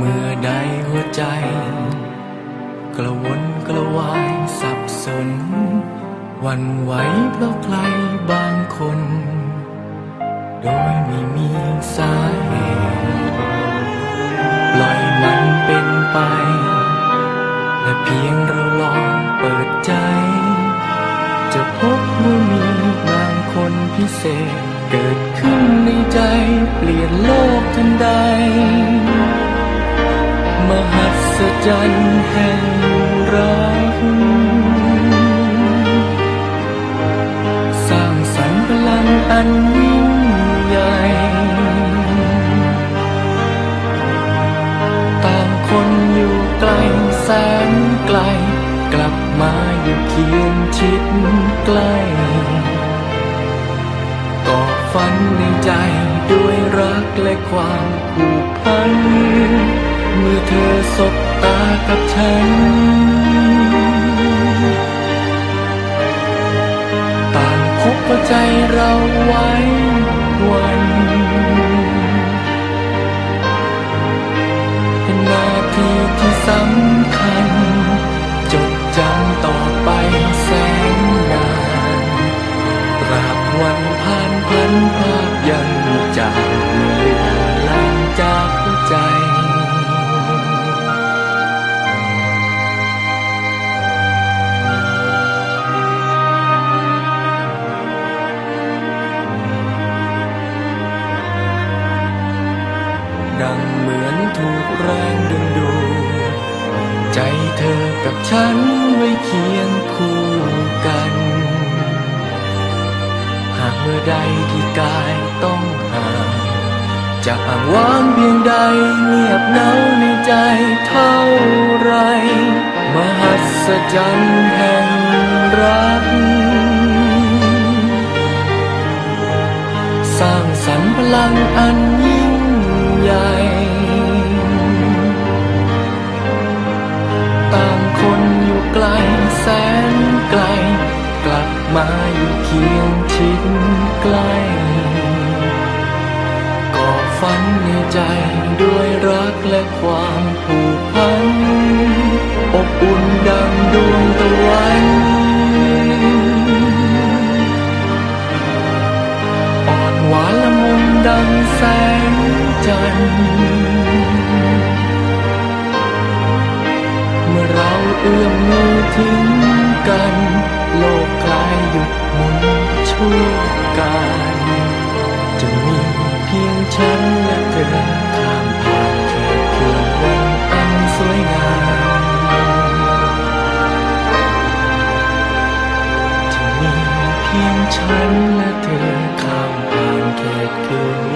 เมื่อใดหัวใจ กระวนกระวายสับสน วันไหวเพราะใครบางคน โดยไม่มีสาเหตุปล่อยมันเป็นไป และเพียงเราลองเปิดใจ จะพบว่ามีบางคนพิเศษ เกิดขึ้นในใจเปลี่ยนโลกทันใด มหัศจรรย์แห่งรัก สร้างสรรค์พลังอันยิ่งใหญ่ ต่างคนอยู่ไกลแสนไกล กลับมาอยู่เคียงชิดใกล้ก่อฝันในใจด้วยรักและความผูกพัน เมื่อเธอสบตากับฉัน กับฉันไว้เคียงคู่กัน หากเมื่อใดที่กายต้องห่างจะอ้างว้างเพียงใดเงียบเหงาในใจเท่าไร มหัศจรรย์แห่งรัก สร้างสรรค์พลังอันยิ่งใหญ่ ฝันในใจด้วยรักและความผูกพัน อบอุ่นดังดวงตะวันอ่อนหวานละมุนดังแสงจันทร์เมื่อเราเอื้อมมือถึงกัน พียงฉันและเธอข้ามผ่านแค่คืนวันอันสวยงามจะมีเพียงฉันและเธอข้ามผ่านเแค่คืน